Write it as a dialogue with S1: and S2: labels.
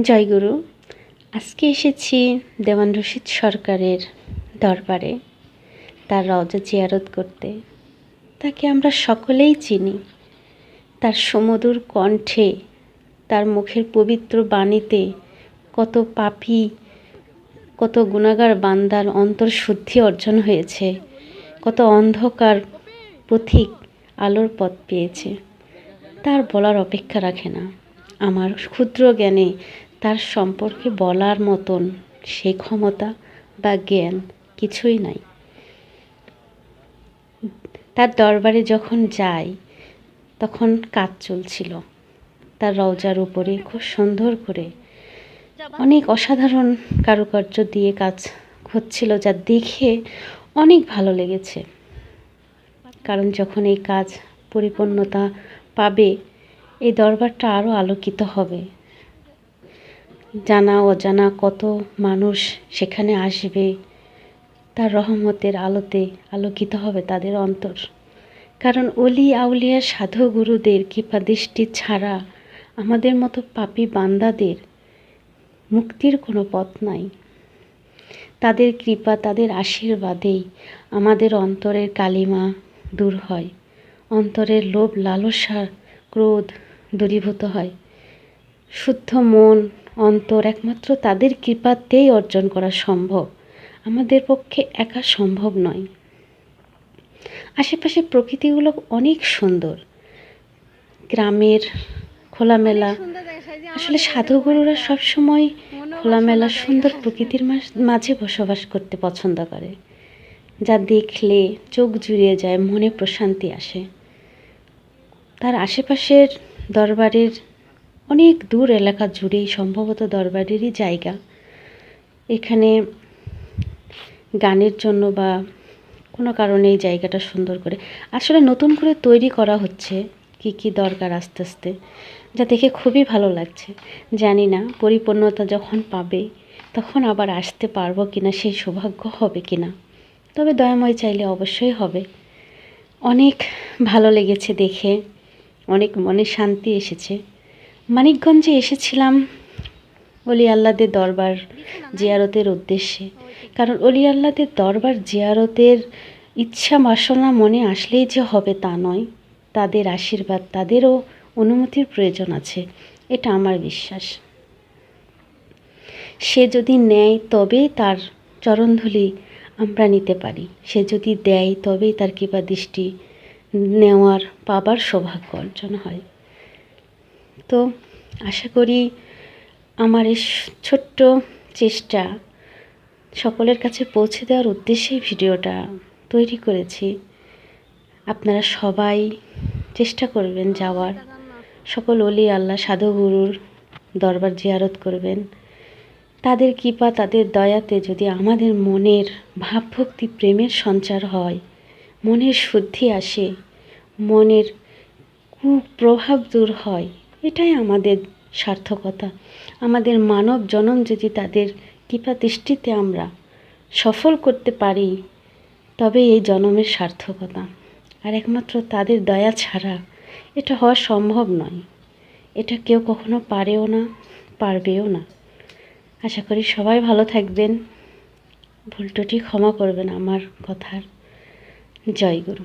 S1: জয়গুরু আজকে এসেছি দেওয়ান রশিদ সরকারের দরবারে, তার রওজা জিয়ারত করতে। তাকে আমরা সকলেই চিনি। তার সমুদর কণ্ঠে, তার মুখের পবিত্র বাণীতে কত পাপি, কত গুণাগার বান্দার অন্তর শুদ্ধি অর্জন হয়েছে, কত অন্ধকার পথিক আলোর পথ পেয়েছে। তার বলার অপেক্ষা রাখে না। আমার ক্ষুদ্র জ্ঞানে তার সম্পর্কে বলার মতন সে ক্ষমতা বা জ্ঞান কিছুই নাই। তার দরবারে যখন যাই, তখন কাজ চলছিল। তার রওজার উপরে খুব সুন্দর করে অনেক অসাধারণ কারুকার্য দিয়ে কাজ হচ্ছিল, যা দেখে অনেক ভালো লেগেছে। কারণ যখন এই কাজ পরিপূর্ণতা পাবে এই দরবারটা আরও আলোকিত হবে। জানা অজানা কত মানুষ সেখানে আসবে, তার রহমতের আলোতে আলোকিত হবে তাদের অন্তর। কারণ অলি আউলিয়া সাধু গুরুদের কৃপা দৃষ্টি ছাড়া আমাদের মতো পাপী বান্দাদের মুক্তির কোনো পথ নাই। তাদের কৃপা, তাদের আশীর্বাদেই আমাদের অন্তরের কালিমা দূর হয়। অন্তরের লোভ লালসা ক্রোধ দূরীভূত হয়। শুদ্ধ মন অন্তর একমাত্র তাদের কৃপাতেই অর্জন করা সম্ভব। আমাদের পক্ষে একা সম্ভব নয়। আশেপাশে প্রকৃতিগুলো অনেক সুন্দর। গ্রামের খোলামেলা আসলে সাধুগুরুরা সবসময় খোলামেলা সুন্দর প্রকৃতির মাঝে বসবাস করতে পছন্দ করে। যা দেখলে চোখ জুড়িয়ে যায় মনে প্রশান্তি আসে। তার আশেপাশের দরবারের অনেক দূর এলাকা জুড়েই সম্ভবত দরবারেরই জায়গা। এখানে গানের জন্য বা কোনো কারণে এই জায়গাটা সুন্দর করে আসলে নতুন করে তৈরি করা হচ্ছে কি কি দরকার আস্তে আস্তে, যা দেখে খুবই ভালো লাগছে। জানি না, পরিপূর্ণতা যখন পাবে, তখন আবার আসতে পারব কিনা, সেই সৌভাগ্য হবে কিনা। তবে দয়াময় চাইলে অবশ্যই হবে। অনেক ভালো লেগেছে দেখে। অনেক মনে শান্তি এসেছে। মানিকগঞ্জে এসেছিলাম অলি আল্লাদের দরবার জিয়ারতের উদ্দেশ্যে। কারণ অলি আল্লাদের দরবার জিয়ারতের ইচ্ছা বাসনা মনে আসলেই যে হবে তা নয়। তাদের আশীর্বাদ, তাদেরও অনুমতির প্রয়োজন আছে। এটা আমার বিশ্বাস। সে যদি নেয় তবেই তার চরণধুলি আমরা নিতে পারি। সে যদি দেয় তবেই তার কৃপা দৃষ্টি নেওয়ার, পাবার সৌভাগ্য অর্জন হয়। তো আশা করি আমার এই ছোট্ট চেষ্টা সকলের কাছে পৌঁছে দেওয়ার উদ্দেশ্যেই ভিডিওটা তৈরি করেছি। আপনারা সবাই চেষ্টা করবেন যাওয়ার। সকল অলি, আল্লাহ সাধুগুরুর দরবার জিয়ারত করবেন। তাদের কৃপা, তাদের দয়াতে যদি আমাদের মনের ভাবভক্তি, প্রেমের সঞ্চার হয় মনের শুদ্ধি আসে, মনের কুপ্রভাব দূর হয়। এটাই আমাদের সার্থকতা। আমাদের মানব জনম যদি তাদের কৃপা দৃষ্টিতে আমরা সফল করতে পারি, তবে এই জনমের সার্থকতা। আর একমাত্র তাদের দয়া ছাড়া এটা হওয়া সম্ভব নয়। এটা কেউ কখনো পারেও না, পারবেও না। আশা করি সবাই ভালো থাকবেন। ভুলটুটি ক্ষমা করবেন আমার কথার। জয় গুরু।